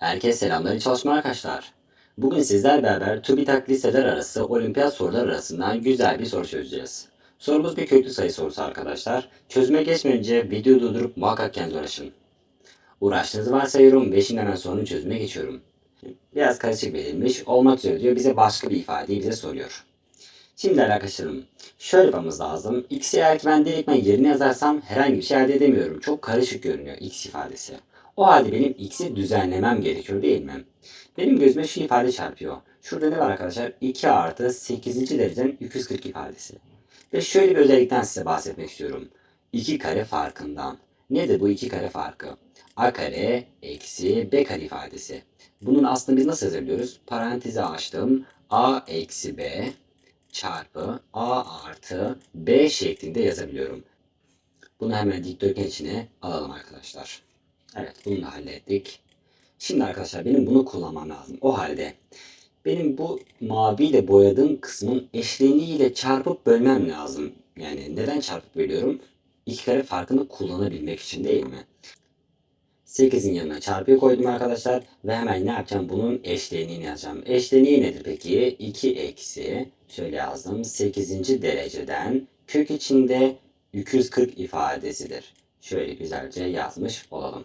Herkese selamlar, iyi çalışmalar arkadaşlar. Bugün sizler beraber TÜBİTAK liseler arası olimpiyat soruları arasından güzel bir soru çözeceğiz. Sorumuz bir köklü sayı sorusu arkadaşlar. Çözüme geçmeden önce videoyu durdurup muhakkak kendiniz uğraşın. Uğraştığınızı varsayıyorum ve şimdi hemen sorunun çözümüne geçiyorum. Biraz karışık verilmiş olmak üzere diyor bize başka bir ifadeyi bize soruyor. Şimdi arkadaşlarım şöyle yapmamız lazım. X'i eğer ki ben direktmen yerine yazarsam herhangi bir şey elde edemiyorum. Çok karışık görünüyor X ifadesi. O halde benim X'i düzenlemem gerekiyor değil mi? Benim gözüme şu ifade çarpıyor. Şurada ne var arkadaşlar? 2 artı 8. dereceden 240 ifadesi. Ve şöyle bir özellikten size bahsetmek istiyorum. 2 kare farkından. Nedir bu 2 kare farkı? A kare eksi B kare ifadesi. Bunun aslında biz nasıl yazabiliyoruz? Parantezi açtım. A eksi B çarpı A artı B şeklinde yazabiliyorum. Bunu hemen dikdörtgen içine alalım arkadaşlar. Evet bunu da hallettik. Şimdi arkadaşlar benim bunu kullanmam lazım. O halde benim bu maviyle boyadığım kısmın eşleniğiyle çarpıp bölmem lazım. Yani neden çarpıp bölüyorum? İki kare farkını kullanabilmek için değil mi? 8'in yanına çarpıyı koydum arkadaşlar. Ve hemen ne yapacağım? Bunun eşleniğini yazacağım. Eşleniği nedir peki? 2 eksi şöyle yazdım. 8. dereceden kök içinde 240 ifadesidir. Şöyle güzelce yazmış olalım.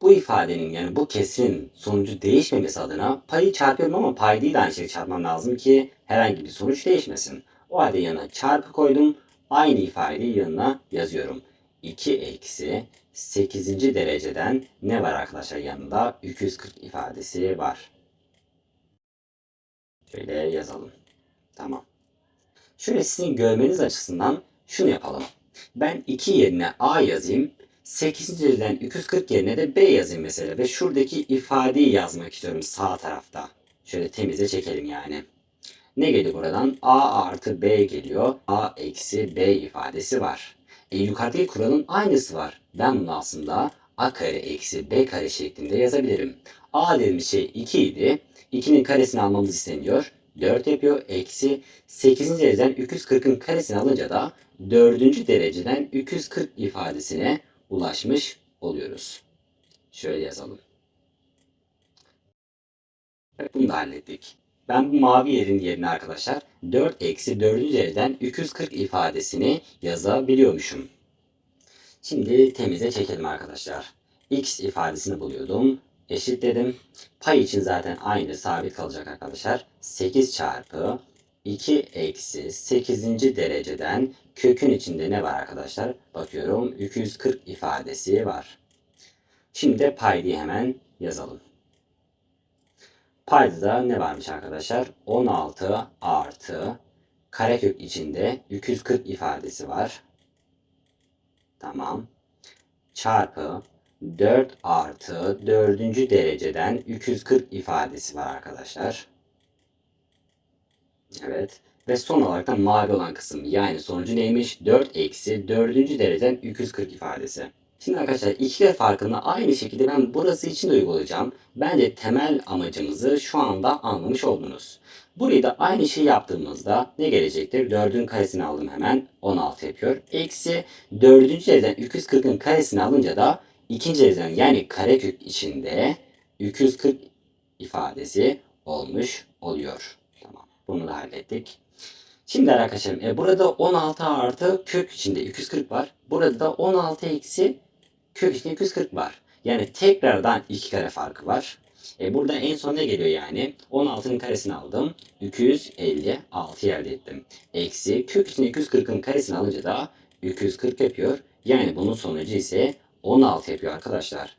Bu ifadenin yani bu kesrin sonucu değişmemesi adına payı çarpıyorum ama paydayı da aynı şekilde çarpmam lazım ki herhangi bir sonuç değişmesin. O halde yanına çarpı koydum. Aynı ifadeyi yanına yazıyorum. 2 eksi 8. dereceden ne var arkadaşlar yanında? 240 ifadesi var. Şöyle yazalım. Tamam. Şöyle sizin görmeniz açısından şunu yapalım. Ben 2 yerine A yazayım. 8. dereceden 240 yerine de B yazayım mesela. Ve şuradaki ifadeyi yazmak istiyorum sağ tarafta. Şöyle temize çekelim yani. Ne geliyor buradan? A artı B geliyor. A eksi B ifadesi var. E, yukarıdaki kuralın aynısı var. Ben bunu aslında A kare eksi B kare şeklinde yazabilirim. A dediğimiz şey 2 idi. 2'nin karesini almamız isteniyor. 4 yapıyor. Eksi 8. dereceden 240'ın karesini alınca da 4. dereceden 240 ifadesine ulaşmış oluyoruz. Şöyle yazalım. Bunu da hallettik. Ben bu mavi yerin yerine arkadaşlar 4 eksi 4. dereceden 240 ifadesini yazabiliyormuşum. Şimdi temize çekelim arkadaşlar. X ifadesini buluyordum. Eşitledim. Pay için zaten aynı sabit kalacak arkadaşlar. 8 çarpı 2 eksi 8. dereceden kökün içinde ne var arkadaşlar? Bakıyorum 240 ifadesi var. Şimdi de paydayı hemen yazalım. Paydada ne varmış arkadaşlar? 16 artı karekök içinde 240 ifadesi var. Tamam. Çarpı 4 artı 4. dereceden 240 ifadesi var arkadaşlar. Evet. Ve son olarak da mavi olan kısım yani sonucu neymiş? 4 eksi 4. dereceden 240 ifadesi. Şimdi arkadaşlar ikiler farkını aynı şekilde ben burası için de uygulayacağım. Bence temel amacımızı şu anda anlamış oldunuz. Burayı da aynı şey yaptığımızda ne gelecektir? 4'ün karesini aldım hemen 16 yapıyor. Eksi 4. dereceden 240'ın karesini alınca da ikinci dereceden yani karekök içinde 240 ifadesi olmuş oluyor. Tamam. Bunu da hallettik. Şimdi arkadaşlarım e, burada 16 artı kök içinde 240 var. Burada da 16 eksi kök içinde 240 var. Yani tekrardan iki kare farkı var. E, burada en son ne geliyor yani? 16'nın karesini aldım. 256 elde ettim. Eksi kök içinde 240'ın karesini alınca da 240 yapıyor. Yani bunun sonucu ise 16 yapıyor arkadaşlar.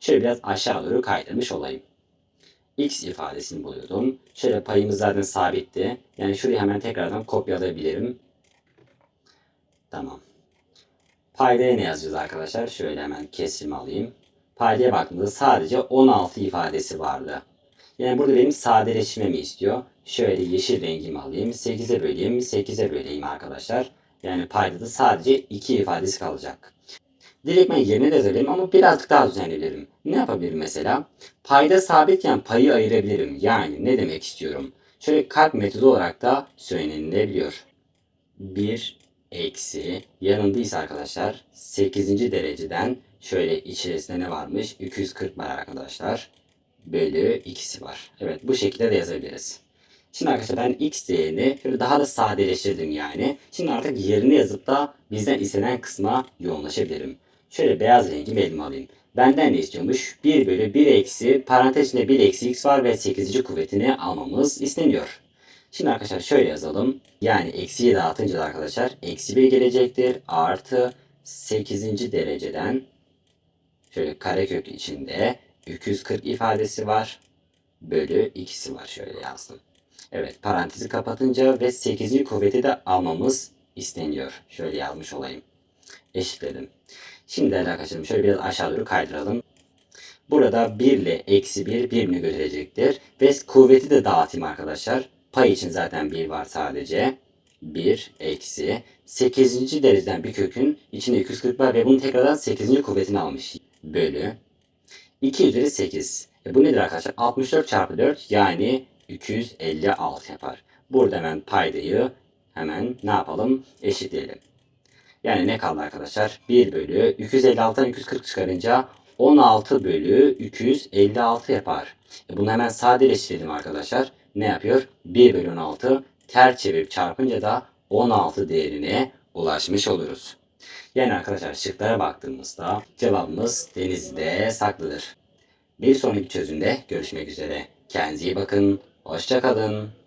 Şöyle biraz aşağı doğru kaydırmış olayım x ifadesini buluyordum. Şöyle payımız zaten sabitti. Yani şurayı hemen tekrardan kopyalayabilirim. Tamam. Paydaya ne yazacağız arkadaşlar? Şöyle hemen kesimi alayım. Paydaya baktığımda sadece 16 ifadesi vardı. Yani burada benim sadeleşmemi istiyor. Şöyle yeşil rengimi alayım. 8'e böleyim. 8'e böleyim arkadaşlar. Yani paydada sadece 2 ifadesi kalacak. Direkt ben yerine de yazabilirim ama birazcık daha düzenleyebilirim. Ne yapabilirim mesela? Payda sabitken payı ayırabilirim. Yani ne demek istiyorum? Şöyle kalp metodu olarak da söylenilebiliyor. 1 eksi yanındaysa arkadaşlar 8. dereceden şöyle içerisinde ne varmış? 240 var arkadaşlar. bölü ikisi var. Evet bu şekilde de yazabiliriz. Şimdi arkadaşlar ben x değerini şöyle daha da sadeleştirdim yani. Şimdi artık yerini yazıp da bizden istenen kısma yoğunlaşabilirim. Şöyle beyaz rengi elime alayım. Benden ne istiyormuş? 1 bölü 1 eksi parantez içinde 1 eksi x var ve 8. kuvvetini almamız isteniyor. Şimdi arkadaşlar şöyle yazalım. Yani eksiyi dağıtınca da arkadaşlar eksi 1 gelecektir. Artı 8. dereceden şöyle karekök içinde 240 ifadesi var. Bölü ikisi var. Şöyle yazdım. Evet parantezi kapatınca ve 8. kuvveti de almamız isteniyor. Şöyle yazmış olayım. Eşitledim. Şimdi değerli arkadaşlarım şöyle biraz aşağı doğru kaydıralım. Burada 1 ile eksi 1 birbirini götürecektir. Ve kuvveti de dağıtayım arkadaşlar. Pay için zaten 1 var sadece. 1 eksi 8. dereceden bir kökün içinde 240 var ve bunu tekrardan 8. kuvvetini almış. Bölü 2 üzeri 8. E bu nedir arkadaşlar? 64 çarpı 4 yani 256 yapar. Burada hemen paydayı hemen ne yapalım? Eşitleyelim. Yani ne kaldı arkadaşlar? 1 bölü 256'dan 240 çıkarınca 16 bölü 256 yapar. E bunu hemen sadeleştirelim arkadaşlar. Ne yapıyor? 1 bölü 16 ters çevirip çarpınca da 16 değerine ulaşmış oluruz. Yani arkadaşlar şıklara baktığımızda cevabımız denizde saklıdır. Bir sonraki çözümde görüşmek üzere. Kendinize iyi bakın. Hoşçakalın.